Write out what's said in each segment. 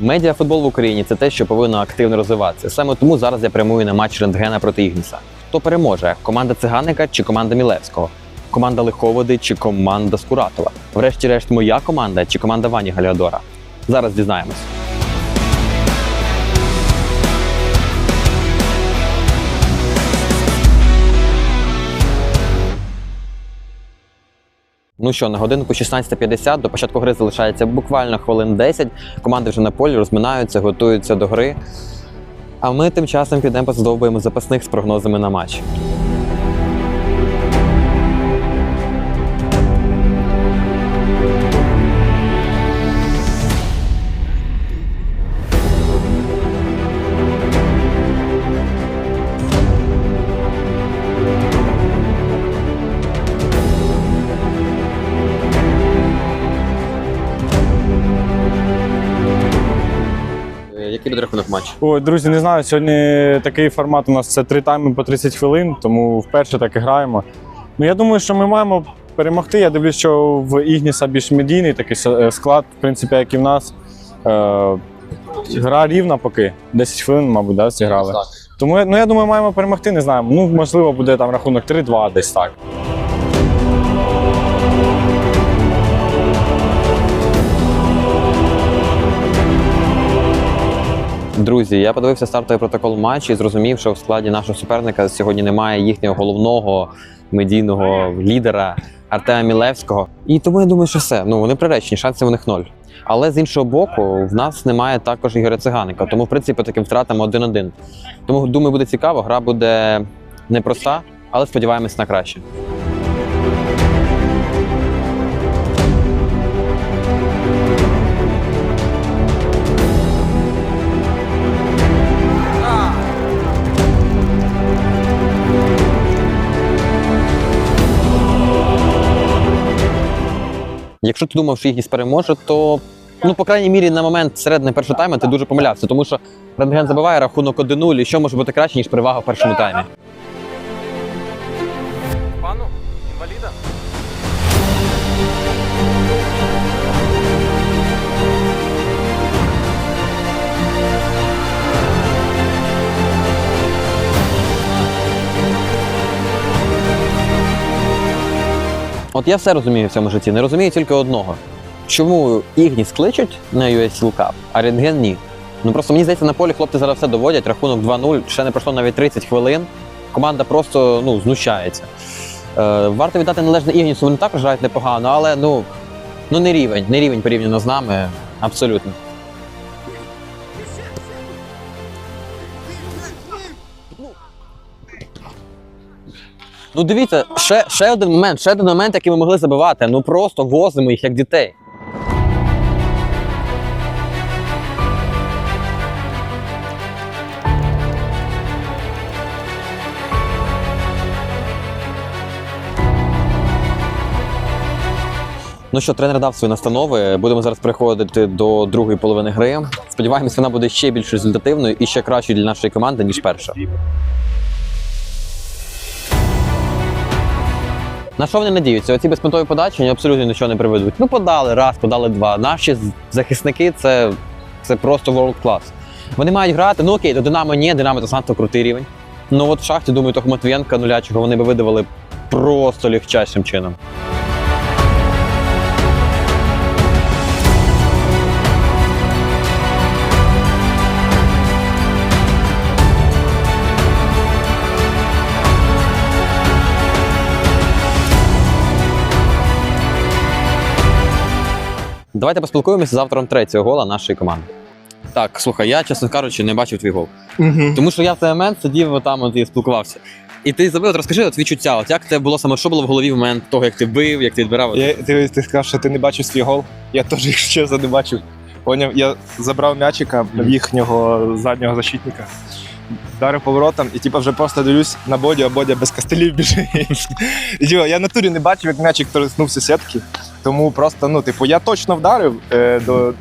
Медіафутбол в Україні це те, що повинно активно розвиватися. Саме тому зараз я прямую на матч рентгена проти Ігніса. Хто переможе? Команда циганика чи команда Мілевського? Команда Лиховоди чи команда Скуратова? Врешті-решт, моя команда чи команда Вані Галіадора? Зараз дізнаємось. Ну що, на годинку 16.50 до початку гри залишається буквально хвилин 10. Команди вже на полі розминаються, готуються до гри. А ми тим часом підемо поздовбуємо запасних з прогнозами на матч. Ой, друзі, не знаю. Сьогодні такий формат у нас це три тайми по 30 хвилин, тому вперше так і граємо. Ну я думаю, що ми маємо перемогти. Я дивлюсь, що в Ігніса більш медійний такий склад, в принципі, як і в нас. Е, гра рівна поки. 10 хвилин, мабуть, да, зіграли. Тому ну, я думаю, маємо перемогти, не знаю. Ну, можливо, буде там рахунок 3-2, десь так. Друзі, я подивився стартовий протокол матчу і зрозумів, що в складі нашого суперника сьогодні немає їхнього головного медійного лідера Артема Мілевського. І тому я думаю, що все. Ну вони приречені, шансів у них ноль. Але з іншого боку, в нас немає також Ігоря Циганика, тому в принципі таким втратам 1-1. Тому думаю, буде цікаво. Гра буде непроста, але сподіваємось на краще. Якщо ти думав, що Ігніс переможе, то ну, по крайній мірі, на момент середини першого тайму ти дуже помилявся, тому що рентген забиває рахунок 1-0, і що може бути краще, ніж перевага в першому таймі. От я все розумію в цьому житті. Не розумію тільки одного. Чому Ігніс кличуть на US Cup, а рентген ні? Ну просто мені здається, на полі хлопці зараз все доводять. Рахунок 2-0, ще не пройшло навіть 30 хвилин. Команда просто ну, знущається. Е, варто віддати належне Ігнісу, вони також грають непогано, але ну, ну не рівень, не рівень порівняно з нами. Абсолютно. Ну дивіться, ще, ще один момент, ще один момент, який ми могли забивати. Ну просто возимо їх як дітей. Ну що, тренер дав свої настанови. Будемо зараз переходити до другої половини гри. Сподіваємось, вона буде ще більш результативною і ще кращою для нашої команди, ніж перша. На що вони надіються? Оці безпонтові подачі вони абсолютно нічого не приведуть. Ну, подали раз, подали два. Наші захисники це, це просто world class. Вони мають грати. Ну окей, до Динамо ні, Динамо це занадто крутий рівень. Ну от в шахті, думаю, того Матвієнка нулячого вони би видавали просто легчайшим чином. Давайте поспілкуємося з автором третього гола нашої команди. Так, слухай, я, чесно кажучи, не бачив твій гол. Тому що я в той момент сидів там от і спілкувався. І ти забив, от розкажи от відчуття, от як це було саме, що було в голові в момент того, як ти бив, як ти відбирав. Я, ти, ти сказав, що ти не бачив свій гол. Я теж, якщо чесно, не бачив. Поняв, я забрав м'ячика в їхнього заднього защитника, вдарив поворотом і типу, вже просто дивлюсь на Бодю, а Бодя без кастелів біжить. І, типу, я в натурі не бачив, як м'ячик торкнувся сітки. Тому просто, ну, типу, я точно вдарив е, до, е,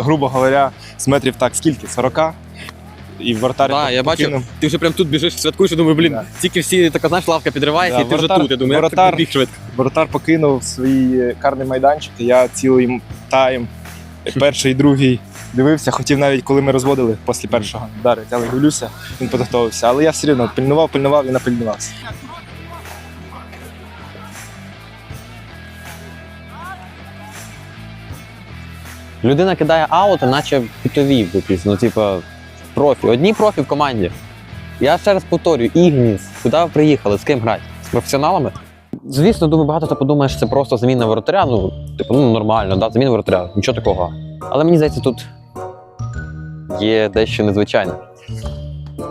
грубо говоря, з метрів так, скільки? 40? І вратар Так, я покинув. ти вже прям тут біжиш, святкуєш, і думаю, блін, Да. тільки всі така знаєш, лавка підривається, Да, і ти вже воротар- тут. Я думаю, ти воротар- біг швидко. Воротар покинув свій карний майданчик, і я цілий тайм, перший, другий, дивився, хотів навіть, коли ми розводили після першого вдарити, але дивлюся, він підготовився. Але я все одно пильнував, пильнував і напильнувався. Людина кидає аут, наче пітові якісь, ну, типа, профі. Одні профі в команді. Я ще раз повторюю, Ігніс, куди ви приїхали, з ким грати? З професіоналами? Звісно, думаю, багато хто подумає, що це просто заміна воротаря. Ну, типу, ну нормально, да, заміна воротаря, нічого такого. Але мені здається, тут є дещо незвичайне.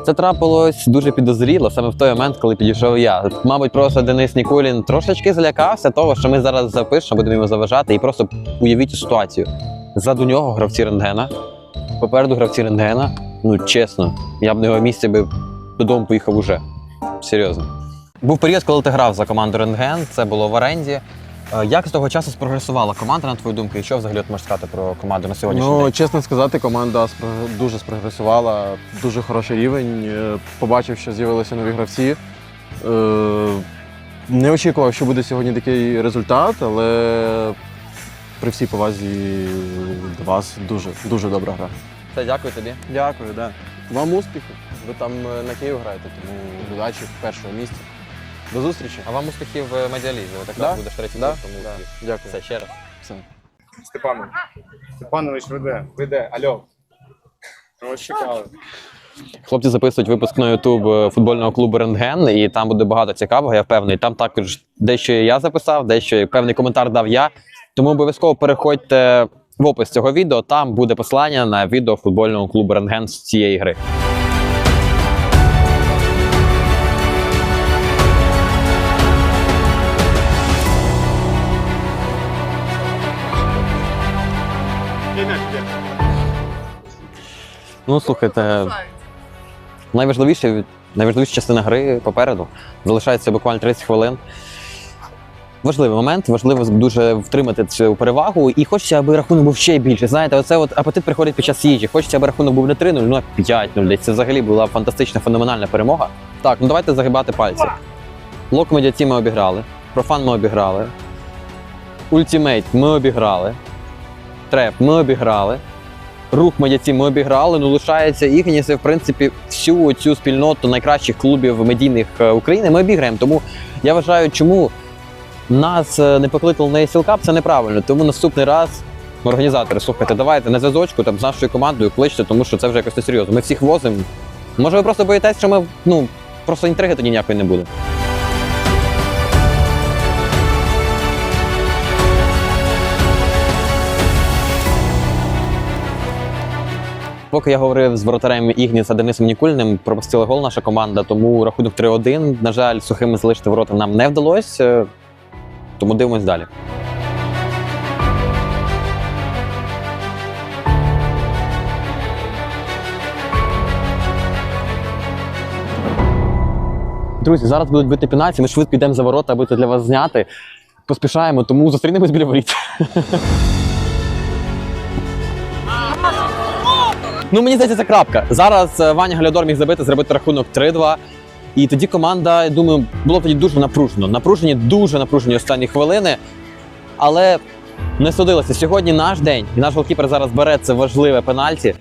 Це трапилось дуже підозріло саме в той момент, коли підійшов я. Мабуть, просто Денис Нікулін трошечки злякався того, що ми зараз запишемо, будемо йому заважати, і просто уявіть ситуацію. Ззаду нього гравці рентгена, попереду гравці рентгена. Ну, чесно, я б на його місці би додому поїхав уже. Серйозно. Був період, коли ти грав за команду Рентген, це було в оренді. Е, Як з того часу спрогресувала команда, на твою думку, і що взагалі от можеш сказати про команду на сьогоднішній Ну, день? чесно сказати, команда дуже спрогресувала, дуже хороший рівень. Е, Побачив, що з'явилися нові гравці. Е, Не очікував, що буде сьогодні такий результат, але при всій повазі до вас дуже, дуже добра гра. Все, дякую тобі. Дякую, да. Вам успіху. Ви там е, на Київ граєте, тому удачі в першому місці. До зустрічі. А вам успіхів в медіалізі. Ви Да? так будеш третій Да? тому Да. Дякую. Все, ще раз. Все. Степанович. Степанович веде. Веде, альо. Ось чекали. Хлопці записують випуск на YouTube футбольного клубу Рентген, і там буде багато цікавого, я впевнений. Там також дещо я записав, дещо певний коментар дав я. Тому обов'язково переходьте в опис цього відео. Там буде посилання на відео футбольного клубу Рентген з цієї гри. Ну, слухайте, найважливіше, найважливіша частина гри попереду. Залишається буквально 30 хвилин. Важливий момент, важливо дуже втримати цю перевагу. І хочеться, аби рахунок був ще більше. Знаєте, оце от апетит приходить під час їжі. Хочеться, аби рахунок був не 3-0, ну а 5-0. Десь це взагалі була фантастична, феноменальна перемога. Так, ну давайте загибати пальці. Лок медіаті ми обіграли, профан ми обіграли. Ультімейт ми обіграли. Треп ми обіграли. Рух медіаці ми обіграли. Ну лишається Ігніс, і в принципі всю цю спільноту найкращих клубів медійних е, України ми обіграємо. Тому я вважаю, чому нас е, не покликали на ASL Cup, це неправильно. Тому наступний раз. Організатори, слухайте, давайте на зв'язочку там з нашою командою кличте, тому що це вже якось серйозно. Ми всіх возимо. Може, ви просто боїтесь, що ми ну просто інтриги тоді ніякої не буде. Поки я говорив з воротарем Ігніса Денисом Нікульним, пропустила гол наша команда, тому рахунок 3-1. На жаль, сухими залишити ворота нам не вдалося. Тому дивимось далі. Друзі, зараз будуть бити пенальті, ми швидко йдемо за ворота, аби це для вас зняти. Поспішаємо, тому зустрінемось біля воріт. Ну, мені здається, це крапка. Зараз е, Ваня Галядор міг забити, зробити рахунок 3-2. І тоді команда, я думаю, було тоді дуже напружено. Напружені, дуже напружені останні хвилини. Але не судилося. Сьогодні наш день, і наш голкіпер зараз бере це важливе пенальті.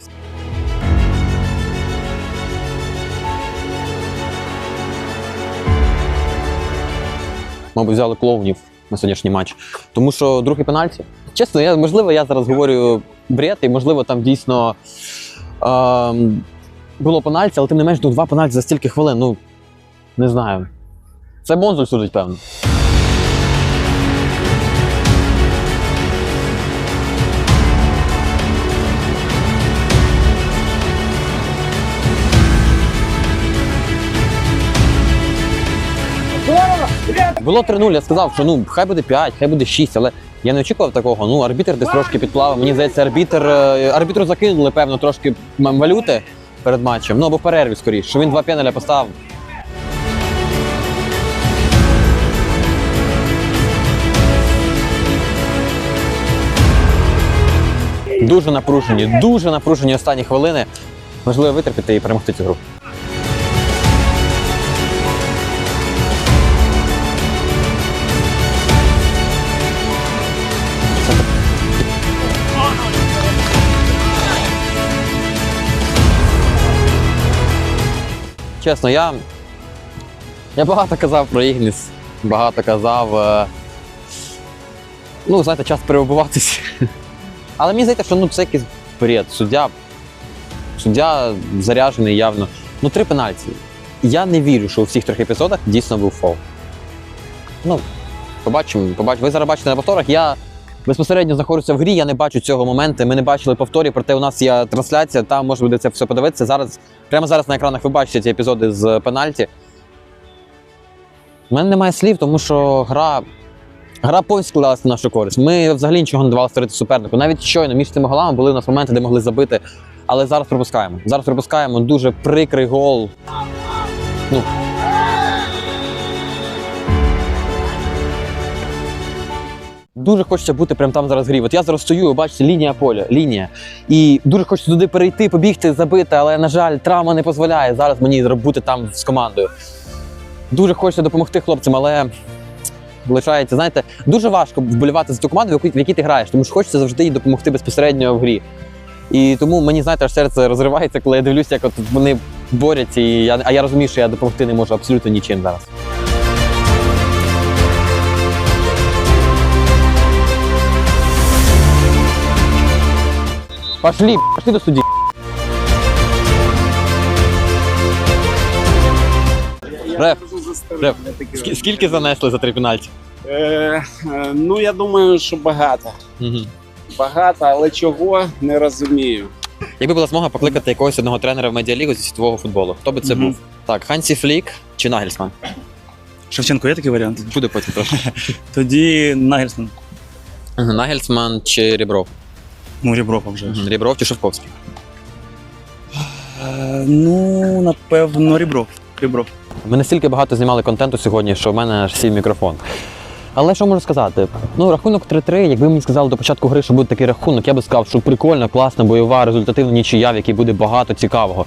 Мабуть, взяли клоунів на сьогоднішній матч. Тому що другий пенальті. Чесно, я, можливо, я зараз говорю бред, і можливо, там дійсно ем, було пенальті, але тим не менш, ну, два пенальті за стільки хвилин. Ну, не знаю. Це Монзуль судить, певно. Було 3-0, я сказав, що ну хай буде 5, хай буде 6, але я не очікував такого. Ну, арбітр десь трошки підплавав. Мені здається, арбітр е, арбітру закинули, певно, трошки валюти перед матчем. Ну або перерві скоріше, що він два пенеля поставив. Дуже напружені, дуже напружені останні хвилини. Можливо, витерпіти і перемогти цю гру. Чесно, я я багато казав про Ігніс, багато казав. Е, ну, знаєте, час перебуватись. Але мені здається, що ну, це якийсь бред. Суддя, суддя заряджений явно. Ну, три пенальті. Я не вірю, що у всіх трьох епізодах дійсно був фол. Ну, побачимо, побачимо. Ви зараз бачите на повторах. Я безпосередньо знаходжуся в грі, я не бачу цього моменту. Ми не бачили повторів, проте у нас є трансляція, там можна буде це все подивитися. Зараз, прямо зараз на екранах ви бачите ці епізоди з пенальті. У мене немає слів, тому що гра. Гра повністю складалася на нашу користь. Ми взагалі нічого не давали створити супернику. Навіть щойно між цими голами були у нас моменти, де могли забити. Але зараз пропускаємо. Зараз пропускаємо дуже прикрий гол. Ну. Дуже хочеться бути прямо там зараз в грі. От я зараз стою, бачите, лінія поля, лінія. І дуже хочеться туди перейти, побігти, забити, але, на жаль, травма не дозволяє зараз мені бути там з командою. Дуже хочеться допомогти хлопцям, але лишається, знаєте, дуже важко вболівати за ту команду, в яку- в якій ти граєш, тому що хочеться завжди їй допомогти безпосередньо в грі. І тому мені, знаєте, аж серце розривається, коли я дивлюся, як от вони борються, і я, а я розумію, що я допомогти не можу абсолютно нічим зараз. Пошли, пошли до судді. Реф, реф, скі- скільки занесли за три пенальті? Е, е, ну, я думаю, що багато. Угу. Багато, але чого не розумію. Якби була змога покликати якогось одного тренера в медіалігу зі світового футболу, хто би це Мгм. був? Так, Хансі Флік чи Нагельсман? Шевченко є такий варіант? Буде потім трошки. Тоді Нагельсман. Нагельсман чи Рібров? Ну, Ріброва вже. Мгм, Рібров чи Шевковський? Е, ну, напевно, Рібров. Рібров. Ми настільки багато знімали контенту сьогодні, що в мене аж сів мікрофон. Але що можу сказати? Ну, рахунок 3-3, якби мені сказали до початку гри, що буде такий рахунок, я би сказав, що прикольно, класна, бойова, результативна нічия, в якій буде багато цікавого.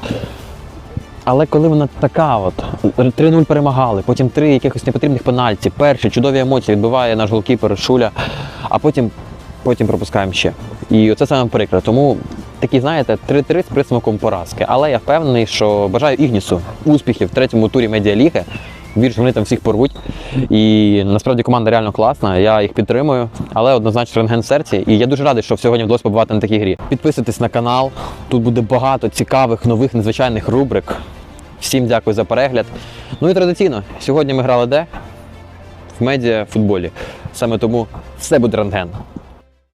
Але коли вона така, от 3-0 перемагали, потім три якихось непотрібних пенальті, перші чудові емоції відбиває наш голкіпер Шуля, а потім, потім пропускаємо ще. І оце саме прикро. Тому такі, знаєте, 3-3 з присмаком поразки. Але я впевнений, що бажаю Ігнісу успіхів в третьому турі медіаліги. Вірю, що вони там всіх порвуть. І насправді команда реально класна. Я їх підтримую, але однозначно рентген серці. І я дуже радий, що сьогодні вдалося побувати на такій грі. Підписуйтесь на канал. Тут буде багато цікавих, нових, незвичайних рубрик. Всім дякую за перегляд. Ну і традиційно, сьогодні ми грали де? В медіа футболі. Саме тому все буде рентген.